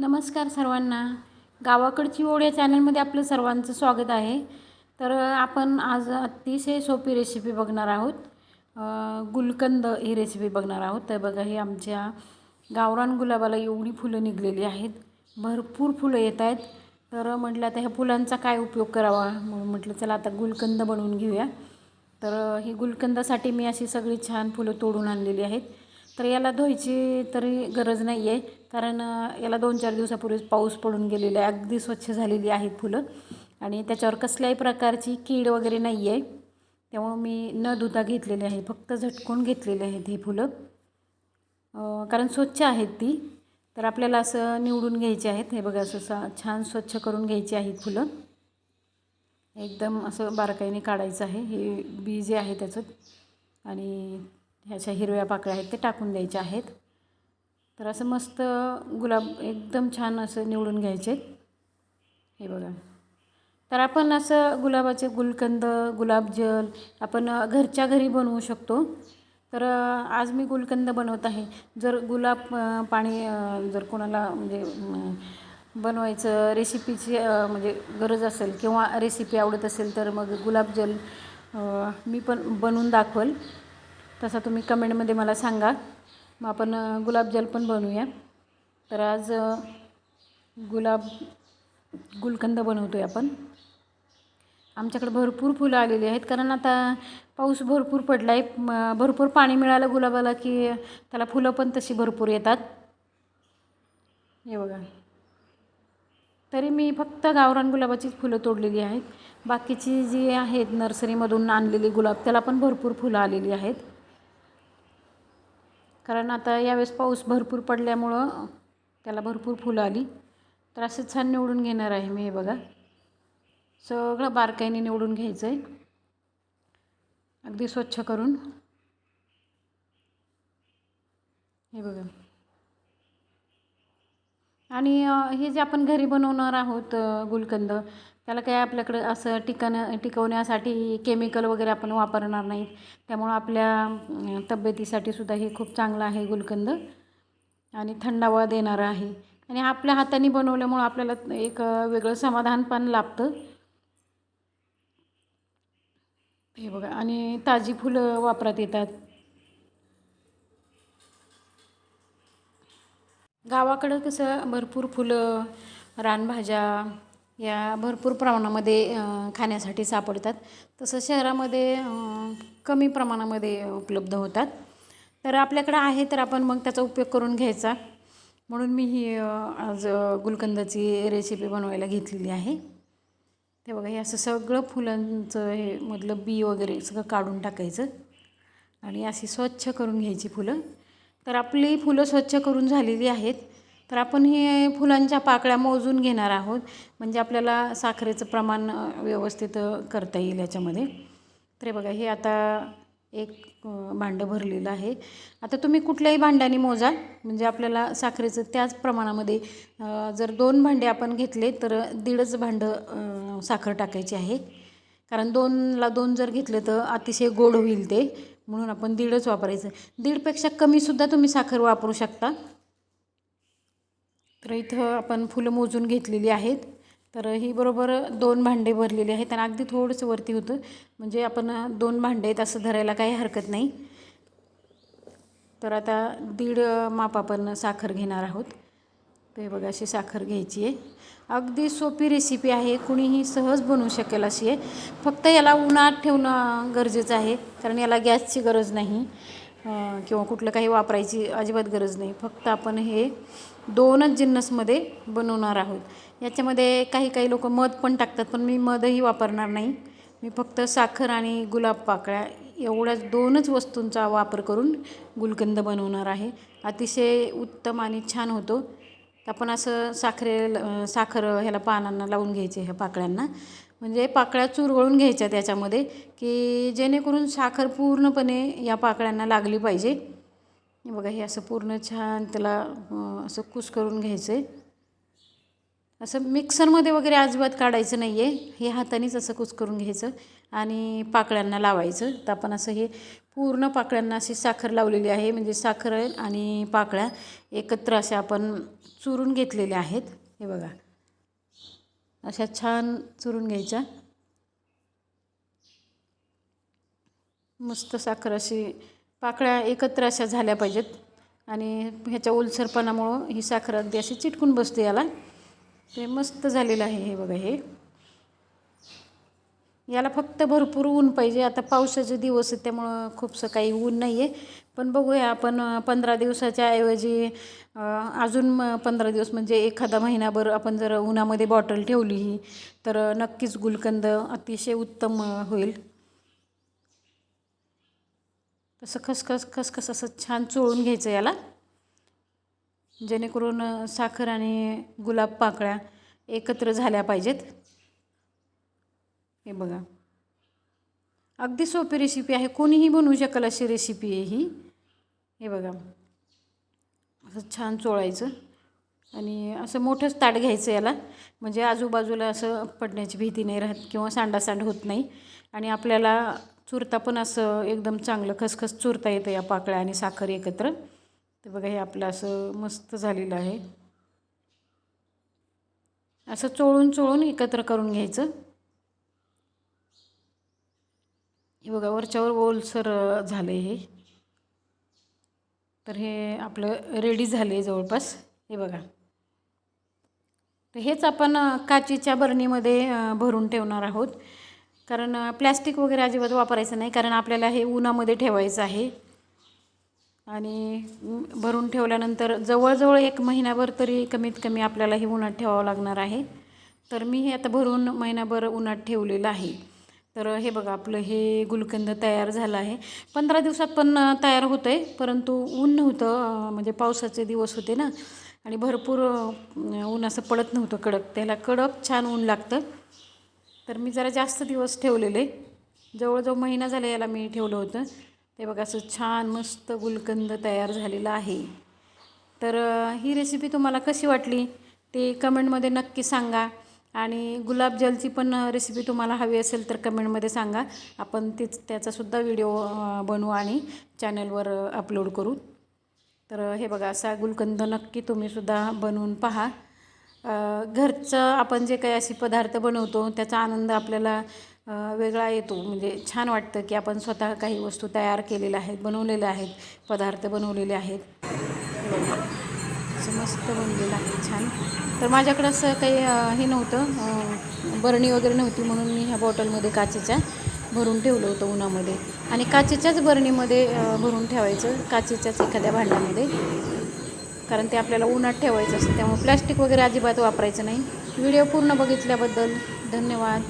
नमस्कार सर्वांना. गावाकडची ओढ या चॅनलमध्ये आपलं सर्वांचं स्वागत आहे. तर आपण आज अतिशय सोपी रेसिपी बघणार आहोत. गुलकंद ही रेसिपी बघणार आहोत. तर बघा हे आमच्या गावरान गुलाबाला एवढी फुलं निघलेली आहेत. भरपूर फुलं येत आहेत. तर म्हटलं आता ह्या फुलांचा काय उपयोग करावा? म्हणून म्हटलं चला आता गुलकंद बनवून घेऊया. तर ही गुलकंदासाठी मी अशी सगळी छान फुलं तोडून आणलेली आहेत. तर याला धुवायची तरी गरज नाही आहे कारण याला दोन चार दिवसापूर्वीच पाऊस पडून गेलेला आहे. अगदी स्वच्छ झालेली आहेत फुलं. आणि त्याच्यावर कसल्याही प्रकारची कीड वगैरे नाही आहे त्यामुळं मी न धुता घेतलेले आहे. फक्त झटकून घेतलेले आहेत हे फुलं. कारण स्वच्छ आहेत ती. तर आपल्याला असं निवडून घ्यायचे आहेत. हे बघा असं सा छान स्वच्छ करून घ्यायची आहेत फुलं. एकदम असं बारकाईने काढायचं आहे. हे बी जे आहे त्याचं. आणि ह्याच्या हिरव्या पाकळ्या आहेत ते टाकून द्यायच्या आहेत. तर असं मस्त गुलाब एकदम छान असं निवडून घ्यायचे. हे बघा. तर आपण असं गुलाबाचे गुलकंद गुलाबजल आपण घरच्या घरी बनवू शकतो. तर आज मी गुलकंद बनवत आहे. जर गुलाब पाणी जर कोणाला म्हणजे बनवायचं रेसिपीची म्हणजे गरज असेल किंवा रेसिपी आवडत असेल तर मग गुलाबजल मी पण बनवून दाखवल. तसा तुम्ही कमेंटमध्ये मला सांगा. मग आपण गुलाबजल पण बनवूया. तर आज गुलाब गुलकंद बनवतो आहे आपण. आमच्याकडे भरपूर फुलं आलेली आहेत कारण आता पाऊस भरपूर पडला आहे भरपूर पाणी मिळालं गुलाबाला की त्याला फुलं पण तशी भरपूर येतात. हे बघा. तरी मी फक्त गावरान गुलाबाचीच फुलं तोडलेली आहेत. बाकीची जी आहेत नर्सरीमधून आणलेली गुलाब त्याला पण भरपूर फुलं आलेली आहेत. कारण आता यावेळेस पाऊस भरपूर पडल्यामुळं त्याला भरपूर फुलं आली. तर असे छान निवडून घेणार आहे मी हे बघा. सगळं बारकाईने निवडून घ्यायचं आहे अगदी स्वच्छ करून. हे बघा. आणि हे जे आपण घरी बनवणार आहोत गुलकंद त्याला काय आपल्याकडं असं टिकणं टिकवण्यासाठी केमिकल वगैरे आपण वापरणार नाहीत. त्यामुळं आपल्या तब्येतीसाठी सुद्धा हे खूप चांगलं आहे गुलकंद आणि थंडावा देणारं आहे. आणि आपल्या हाताने बनवल्यामुळं आपल्याला एक वेगळं समाधान पण लाभतं. हे बघा आणि ताजी फुलं वापरात येतात. गावाकडं कसं भरपूर फुलं रानभाज्या या भरपूर प्रमाणामध्ये खाण्यासाठी सापडतात. तसं शहरामध्ये कमी प्रमाणामध्ये उपलब्ध होतात. तर आपल्याकडं आहे तर आपण मग त्याचा उपयोग करून घ्यायचा. म्हणून मी ही आज गुलकंदाची रेसिपी बनवायला घेतलेली आहे. ते बघा हे असं सगळं फुलांचं हे मधलं बी वगैरे सगळं काढून टाकायचं. आणि अशी स्वच्छ करून घ्यायची फुलं. तर आपली फुलं स्वच्छ करून झालेली आहेत. तर आपण हे फुलांच्या पाकळ्या मोजून घेणार आहोत. म्हणजे आपल्याला साखरेचं प्रमाण व्यवस्थित करता येईल याच्यामध्ये. तर हे बघा हे आता एक भांडं भरलेलं आहे. आता तुम्ही कुठल्याही भांड्याने मोजा. म्हणजे आपल्याला साखरेचं त्याच प्रमाणामध्ये जर दोन भांडे आपण घेतले तर दीडच भांडं साखर टाकायची आहे. कारण दोनला दोन जर घेतलं तर अतिशय गोड होईल ते. म्हणून आपण दीडच वापरायचं. दीडपेक्षा कमीसुद्धा तुम्ही साखर वापरू शकता. तर इथं आपण फुलं मोजून घेतलेली आहेत. तर ही बरोबर दोन भांडे भरलेली आहेत आणि अगदी थोडंसं वरती होतं. म्हणजे आपण दोन भांडे आहेत असं धरायला काही हरकत नाही. तर आता दीड माप आपण साखर घेणार आहोत. ते बघा अशी साखर घ्यायची आहे. अगदी सोपी रेसिपी आहे. कुणीही सहज बनवू शकेल अशी आहे. फक्त याला उन्हात ठेवणं गरजेचं आहे. कारण याला गॅसची गरज नाही. किंवा कुठलं काही वापरायची अजिबात गरज नाही. फक्त आपण हे दोनच जिन्नसमध्ये बनवणार आहोत. याच्यामध्ये काही काही लोक मध पण टाकतात पण मी मधही वापरणार नाही. मी फक्त साखर आणि गुलाब पाकळ्या एवढ्याच दोनच वस्तूंचा वापर करून गुलकंद बनवणार आहे. अतिशय उत्तम आणि छान होतो. तर आपण असं साखरे साखर ह्याला पानांना लावून घ्यायचे ह्या पाकळ्यांना. म्हणजे पाकळ्या चुरगळून घ्यायच्या त्याच्यामध्ये की जेणेकरून साखर पूर्णपणे या पाकळ्यांना लागली पाहिजे. बघा हे असं पूर्ण छान त्याला असं कुस करून घ्यायचं. आहे असं मिक्सरमध्ये वगैरे अजिबात काढायचं नाही आहे हे हातानेच असं कुस करून घ्यायचं आणि पाकळ्यांना लावायचं. तर आपण असं हे पूर्ण पाकळ्यांना अशी साखर लावलेली आहे. म्हणजे साखर आणि पाकळ्या एकत्र अशा आपण चुरून घेतलेल्या आहेत. हे बघा. अशा छान चुरून घ्यायच्या. मस्त साखर अशी पाकळ्या एकत्र अशा झाल्या पाहिजेत. आणि ह्याच्या ओलसरपणामुळं ही साखर अगदी अशी चिटकून बसते याला. ते मस्त झालेलं आहे हे बघा हे. याला फक्त भरपूर ऊन पाहिजे. आता पावसाचे दिवस आहेत त्यामुळं खूपसं काही ऊन नाही आहे पण बघूया आपण पंधरा दिवसाच्या ऐवजी अजून पंधरा दिवस म्हणजे एखादा महिनाभर आपण जर उन्हामध्ये बॉटल ठेवली तर नक्कीच गुलकंद अतिशय उत्तम होईल. तसं खसखस खसखस असं छान चोळून घ्यायचं याला. जेणेकरून साखर आणि गुलाब पाकळ्या एकत्र झाल्या पाहिजेत. हे बघा. अगदी सोपी रेसिपी आहे. कोणीही बनवू शकेल अशी रेसिपी आहे ही. हे बघा. असं छान चोळायचं. आणि असं मोठंच ताट घ्यायचं याला. म्हणजे आजूबाजूला असं पडण्याची भीती नाही राहत किंवा सांडासांड होत नाही. आणि आपल्याला चुरता पण असं एकदम चांगलं खसखस चुरता येतं या पाकळ्या आणि साखर एकत्र. तर बघा हे आपलं असं मस्त झालेलं आहे. असं चोळून चोळून एकत्र करून घ्यायचं. हे बघा वरच्यावर ओलसर झालं हे. तर हे आपलं रेडी झालं आहे जवळपास. हे बघा. तर हेच आपण काचेच्या बरणीमध्ये भरून ठेवणार आहोत. कारण प्लॅस्टिक वगैरे अजिबात वापरायचं नाही. कारण आपल्याला हे उन्हामध्ये ठेवायचं आहे. आणि भरून ठेवल्यानंतर जवळजवळ एक महिनाभर तरी कमीत कमी आपल्याला हे उन्हात ठेवावं लागणार आहे. तर मी हे आता भरून महिनाभर उन्हात ठेवलेलं आहे. तर हे बघा आपलं हे गुलकंद तयार झालं आहे. पंधरा दिवसात पण तयार होतं आहे परंतु ऊन नव्हतं म्हणजे पावसाचे दिवस होते ना. आणि भरपूर ऊन असं पडत नव्हतं कडक. त्याला कडक छान ऊन लागतं. तर मी जरा जास्त दिवस ठेवलेले. जवळजवळ महिना झाला याला मी ठेवलं होतं. ते बघा असं छान मस्त गुलकंद तयार झालेलं आहे. तर ही रेसिपी तुम्हाला कशी वाटली? ते कमेंटमध्ये नक्की सांगा. आणि गुलाबजलची पण रेसिपी तुम्हाला हवी असेल तर कमेंटमध्ये सांगा. आपण तीच त्याचासुद्धा व्हिडिओ बनवू आणि चॅनलवर अपलोड करू. तर हे बघा असा गुलकंद नक्की तुम्हीसुद्धा बनवून पहा. घरचं आपण जे काही असे पदार्थ बनवतो त्याचा आनंद आपल्याला वेगळा येतो. म्हणजे छान वाटतं की आपण स्वतः काही वस्तू तयार केलेल्या आहेत बनवलेल्या आहेत पदार्थ बनवलेले आहेत. असं मस्त बनलेलं आहे छान. तर माझ्याकडं असं काही हे नव्हतं. बरणी वगैरे नव्हती म्हणून मी ह्या बॉटलमध्ये काचेच्या भरून ठेवलं होतं उन्हामध्ये. आणि काचेच्याच बरणीमध्ये भरून ठेवायचं काचेच्याच एखाद्या भांड्यामध्ये. कारण ते आपल्याला उन्हात ठेवायचं असतं त्यामुळे प्लॅस्टिक वगैरे अजिबात वापरायचं नाही. व्हिडिओ पूर्ण बघितल्याबद्दल धन्यवाद.